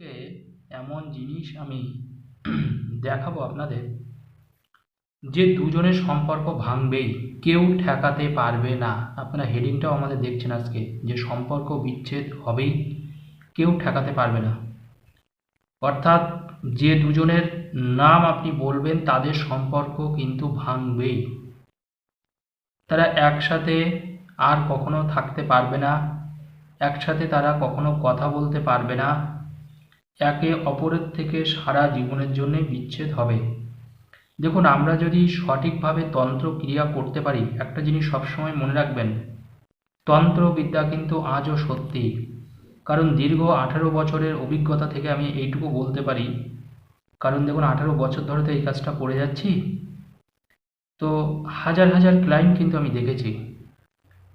আজকে এমন জিনিস আমি দেখাবো আপনাদের। যে দুজনের সম্পর্ক ভাঙবেই, কেউ ঠেকাতে পারবে না। আপনারা হেডিংটাও আমাদের দেখছেন আজকে, যে সম্পর্ক বিচ্ছেদ হবেই, কেউ ঠেকাতে পারবে না। অর্থাৎ যে দুজনের নাম আপনি বলবেন, তাদের সম্পর্ক কিন্তু ভাঙবেই। তারা একসাথে আর কখনো থাকতে পারবে না, একসাথে তারা কখনো কথা বলতে পারবে না। একে অপরের থেকে সারা জীবনের জন্য বিচ্ছেদ হবে। দেখুন, আমরা যদি সঠিকভাবে তন্ত্র ক্রিয়া করতে পারি, একটা জিনিস সবসময় মনে রাখবেন, তন্ত্রবিদ্যা কিন্তু আজও সত্যি। কারণ দীর্ঘ আঠারো বছরের অভিজ্ঞতা থেকে আমি এইটুকু বলতে পারি। কারণ দেখুন, আঠারো বছর ধরে তো এই কাজটা করে যাচ্ছি। তো হাজার হাজার ক্লায়েন্ট কিন্তু আমি দেখেছি।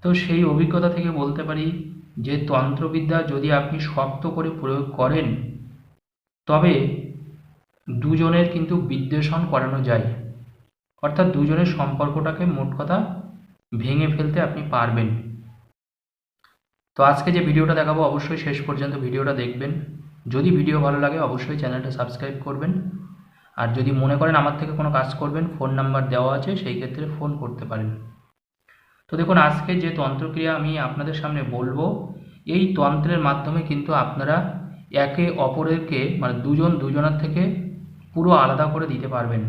তো সেই অভিজ্ঞতা থেকে বলতে পারি যে, তন্ত্রবিদ্যা যদি আপনি শক্ত করে প্রয়োগ করেন তবে দুজনের কিন্তু বিদ্বেষণ করানো যায়। অর্থাৎ দুজনের সম্পর্কটাকে মোট কথা ভেঙে ফেলতে আপনি পারবেন। তো আজকে যে ভিডিওটা দেখাবো অবশ্যই শেষ পর্যন্ত ভিডিওটা দেখবেন। যদি ভিডিও ভালো লাগে অবশ্যই চ্যানেলটা সাবস্ক্রাইব করবেন। আর যদি মনে করেন আমার থেকে কোনো কাজ করবেন, ফোন নাম্বার দেওয়া আছে, সেই ক্ষেত্রে ফোন করতে পারেন। তো দেখুন, আজকে যে তন্ত্রক্রিয়া আমি আপনাদের সামনে বলব, এই তন্ত্রের মাধ্যমে কিন্তু আপনারা একে অপরেরকে মানে দুজন দুজনের থেকে পুরো আলাদা করে দিতে পারবেন।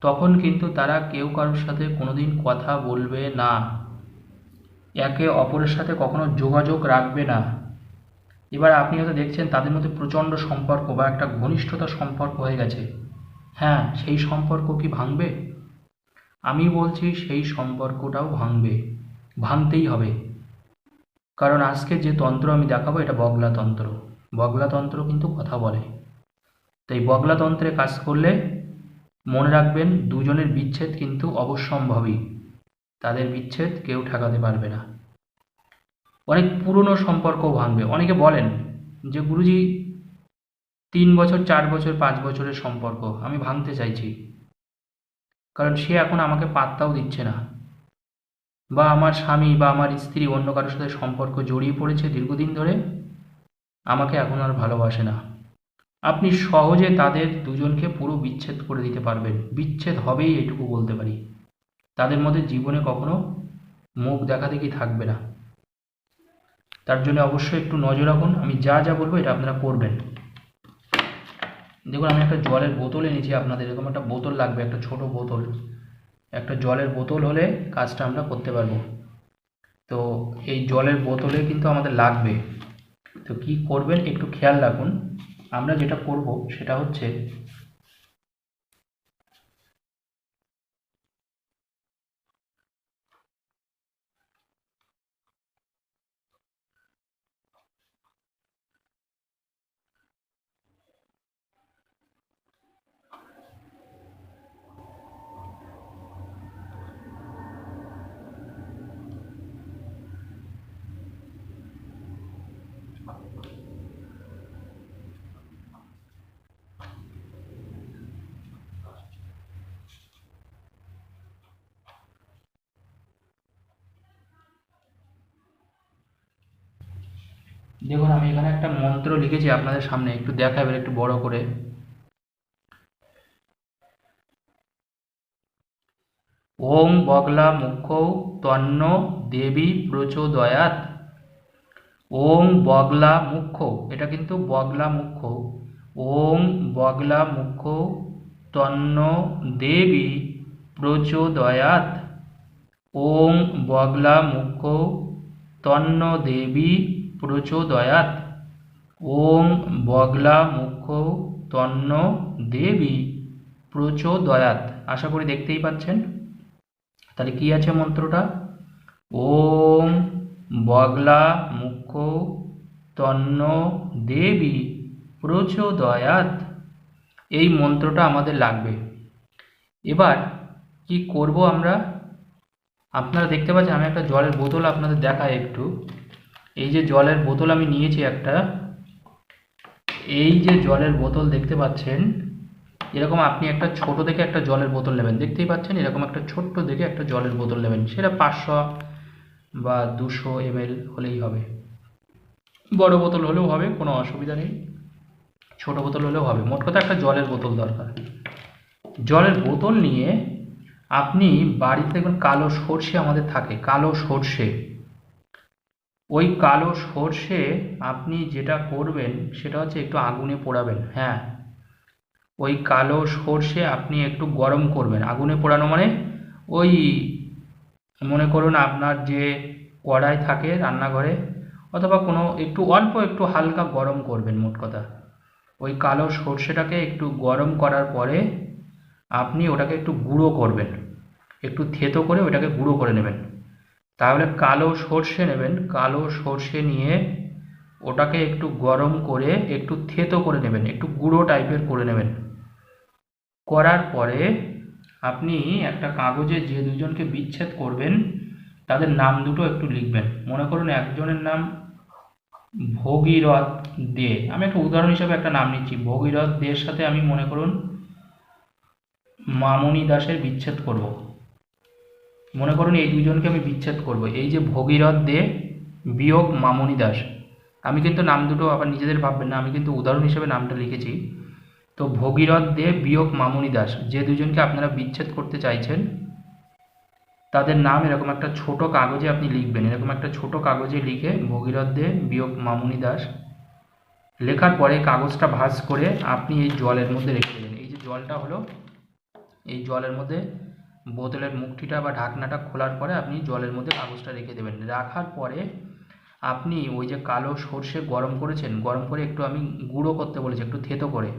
তখন কিন্তু তারা কেউ কারোর সাথে কোনোদিন কথা বলবে না। একে অপরের সাথে কখনো যোগাযোগ রাখবে না। এবার আপনি হয়তো দেখছেন তাদের মধ্যে প্রচণ্ড সম্পর্ক বা একটা ঘনিষ্ঠতা সম্পর্ক হয়ে গেছে। হ্যাঁ সেই সম্পর্ক কি ভাঙবে? আমি বলছি সেই সম্পর্কটাও ভাঙবে। ভাঙতেই হবে। কারণ আজকে যে তন্ত্র আমি দেখাবো, এটা বগলা তন্ত্র। বগলা তন্ত্র কিন্তু কথা বলে। তাই বগলা তন্ত্রে কাজ করলে মনে রাখবেন দুজনের বিচ্ছেদ কিন্তু অবশ্যম্ভাবী তাদের বিচ্ছেদ কেউ ঠেকাতে পারবে না। অনেক পুরনো সম্পর্ক ভাঙবে। অনেকে বলেন যে গুরুজি, তিন বছর, চার বছর, পাঁচ বছরের সম্পর্ক, আমি ভাঙতে চাইছি। কারণ সে এখন আমাকে পাত্তাও দিচ্ছে না। বা আমার স্বামী বা আমার স্ত্রী অন্য কারোর সাথে সম্পর্ক জড়িয়ে পড়েছে দীর্ঘদিন ধরে। আমাকে এখন আর ভালোবাসে না। আপনি সহজে তাদের দুজনকে পুরো বিচ্ছেদ করে দিতে পারবেন। বিচ্ছেদ হবেই এটুকু বলতে পারি। তাদের মধ্যে জীবনে কখনো মুখ দেখা দেখি থাকবে না। তার জন্য অবশ্যই একটু নজর রাখুন। আমি যা যা বলব এটা আপনারা করবেন। দেখুন, আমি একটা জলের বোতল এনেছি আপনাদের। এরকম একটা বোতল লাগবে, একটা ছোট বোতল। একটা জলের বোতল হলে কাজটা আমরা করতে পারব। তো এই জলের বোতলে কিন্তু আমাদের লাগবে। তো কি করবেন একটু খেয়াল রাখুন। আমরা যেটা করব সেটা হচ্ছে দেখুন, আমি এখানে একটা মন্ত্র লিখেছি আপনাদের সামনে, একটু দেখা, এবার একটু বড় করে। ওং বগলা মুখ্য তন্ন দেবী প্রচোদয়াত। ওং বগলা মুখ্য, এটা কিন্তু বগলা মুখ্য। ওং বগলা মুখ্য তন্ন দেবী প্রচোদয়াত। ওং বগলা মুখ্য তন্ন দেবী প্রচোদয়াত। ওম বগলা মুখ্য তন্ন দেবী। প্রচোদয়াত। আশা করি দেখতেই পাচ্ছেন। তাহলে কি আছে মন্ত্রটা? ওম বগলা মুখ্য তন্ন দেবী। প্রচোদয়াত। এই মন্ত্রটা আমাদের লাগবে। এবার কি করব আমরা? আপনারা দেখতে পাচ্ছেন, আমি একটা জলের বোতল আপনাদের দেখাই একটু। এই যে জলের বোতল আমি নিয়েছি একটা, এই যে জলের বোতল দেখতে পাচ্ছেন, এরকম আপনি একটা ছোট দেখে একটা জলের বোতল নেবেন। দেখতেই পাচ্ছেন এরকম একটা ছোট্ট দেখে একটা জলের বোতল নেবেন। সেটা পাঁচশো বা দুশো এমএল হলেই হবে। বড় বোতল হলেও হবে, কোনো অসুবিধা নেই। ছোট বোতল হলেও হবে। মোট কথা একটা জলের বোতল দরকার। জলের বোতল নিয়ে আপনি বাড়িতে দেখবেন কালো সর্ষে আমাদের থাকে, কালো সর্ষে। ওই কালো সর্ষে আপনি যেটা করবেন, সেটা হচ্ছে একটু আগুনে পোড়াবেন হ্যাঁ। ওই কালো সর্ষে আপনি একটু গরম করবেন। আগুনে পোড়ানো মানে ওই, মনে করুন আপনার যে কড়াই থাকে রান্নাঘরে, অথবা কোনো একটু অল্প একটু হালকা গরম করবেন, মোট কথা। ওই কালো সর্ষেটাকে একটু গরম করার পরে আপনি ওটাকে একটু গুঁড়ো করবেন। একটু থেতো করে ওটাকে গুঁড়ো করে নেবেন। তাহলে কালো সর্ষে নেবেন। কালো সর্ষে নিয়ে ওটাকে একটু গরম করে একটু থেতো করে নেবেন। একটু গুঁড়ো টাইপের করে নেবেন। করার পরে আপনি একটা কাগজে যে দুজনকে বিচ্ছেদ করবেন, তাদের নাম দুটো একটু লিখবেন। মনে করুন একজনের নাম ভগীরথ দে। আমি একটা উদাহরণ হিসাবে একটা নাম নিচ্ছি। ভগীরথ দের সাথে আমি মনে করুন মামনি দাসের বিচ্ছেদ করব। মনে করুন এই দুজনকে আমি বিচ্ছেদ করব। এই যে ভগীরথ দে, বিয়োগ মামনি দাস। আমি কিন্তু নাম দুটো আবার নিজেদের ভাববেন না, আমি কিন্তু উদাহরণ হিসেবে নামটা লিখেছি। তো ভগীরথ দে, বিয়োগ মামনি দাস, যে দুজনকে আপনারা বিচ্ছেদ করতে চাইছেন, তাদের নাম এরকম একটা ছোট কাগজে আপনি লিখবেন। এরকম একটা ছোট কাগজে লিখে ভগীরথ দে, বিয়োগ মামনি দাস, লেখার পরে কাগজটা ভাঁজ করে আপনি এই জলের মধ্যে রেখে দেবেন এই যে জলটা হলো, এই জলের মধ্যে বোতলের মুখটিটা বা ঢাকনাটা খোলার পরে আপনি জলের মধ্যে কাগজটা রেখে দেবেন। রাখার পরে আপনি ওই যে কালো সর্ষে গরম করেছেন, গরম করে একটু আমি গুঁড়ো করতে বলেছি, একটু থেতো করে।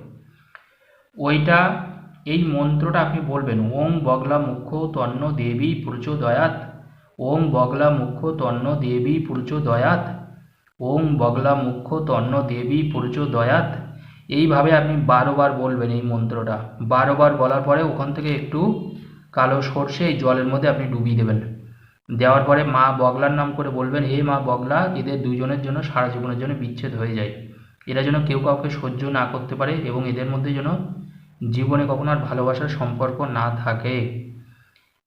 ওইটা, এই মন্ত্রটা আপনি বলবেন ওম বগলা মুখ্য তন্ন দেবী প্রচোদয়াত ওম বগলা মুখ্য তন্ন দেবী প্রচোদয়াত ওম বগলা মুখ্য তন্ন দেবী প্রচোদয়াত এইভাবে আপনি বারোবার বলবেন এই মন্ত্রটা। বারোবার বলার পরে ওখান থেকে একটু কালো সর্ষে এই জলের মধ্যে আপনি ডুবিয়ে দেবেন। দেওয়ার পরে মা বগলার নাম করে বলবেন, হে মা বগলা, এদের দুজনের জন্য সারা জীবনের জন্য বিচ্ছেদ হয়ে যায়। এরা যেন কেউ কাউকে সহ্য না করতে পারে এবং এদের মধ্যে যেন জীবনে কখনো আর ভালোবাসার সম্পর্ক না থাকে।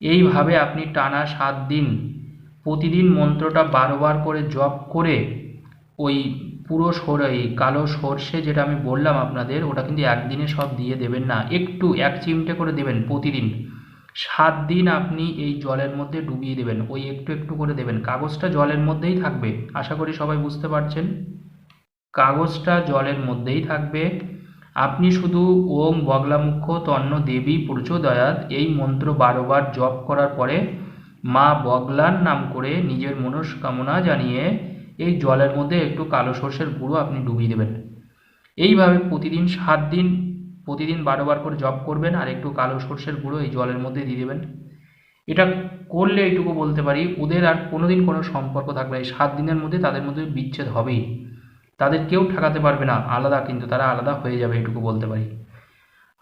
এইভাবে আপনি টানা সাত দিন, প্রতিদিন মন্ত্রটা বারোবার করে জপ করে ওই পুরো সর, এই কালো সর্ষে যেটা আমি বললাম আপনাদের, ওটা কিন্তু একদিনে সব দিয়ে দেবেন না। একটু, এক চিমটে করে দেবেন প্রতিদিন। সাত দিন আপনি এই জলের মধ্যে ডুবিয়ে দেবেন, ওই একটু একটু করে দেবেন। কাগজটা জলের মধ্যেই থাকবে, আশা করি সবাই বুঝতে পারছেন? কাগজটা জলের মধ্যেই থাকবে। আপনি শুধু ওম বগলামুখ্য তন্ন দেবী প্রচোদয়াত এই মন্ত্র বারোবার জপ করার পরে মা বগলার নাম করে নিজের মনস্কামনা জানিয়ে এই জলের মধ্যে একটু কালো সর্ষের গুঁড়ো আপনি ডুবিয়ে দেবেন। এইভাবে প্রতিদিন সাত দিন প্রতিদিন বারোবার করে জপ করবেন আর একটু কালো সর্ষের গুঁড়ো এই জলের মধ্যে দিয়ে দেবেন। এটা করলে এইটুকু বলতে পারি, ওদের আর কোনোদিন কোনো সম্পর্ক থাকবে না। এই সাত দিনের মধ্যে তাদের মধ্যে বিচ্ছেদ হবেই। তাদের কেউ ঠেকাতে পারবে না, আলাদা কিন্তু তারা আলাদা হয়ে যাবে এটুকু বলতে পারি।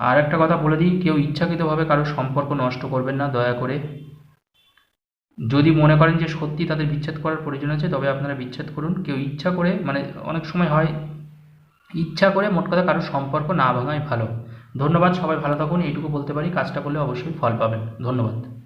আর একটা কথা বলে দিই, কেউ ইচ্ছাকৃতভাবে কারও সম্পর্ক নষ্ট করবেন না, দয়া করে। যদি মনে করেন যে সত্যি তাদের বিচ্ছেদ করার প্রয়োজন আছে, তবে আপনারা বিচ্ছেদ করুন। কেউ ইচ্ছা করে মানে অনেক সময় হয় ইচ্ছা করে মোট কথা কারোর সম্পর্ক না ভাঙাই ভালো। ধন্যবাদ, সবাই ভালো থাকুন। এইটুকু বলতে পারি, কাজটা করলে অবশ্যই ফল পাবেন। ধন্যবাদ।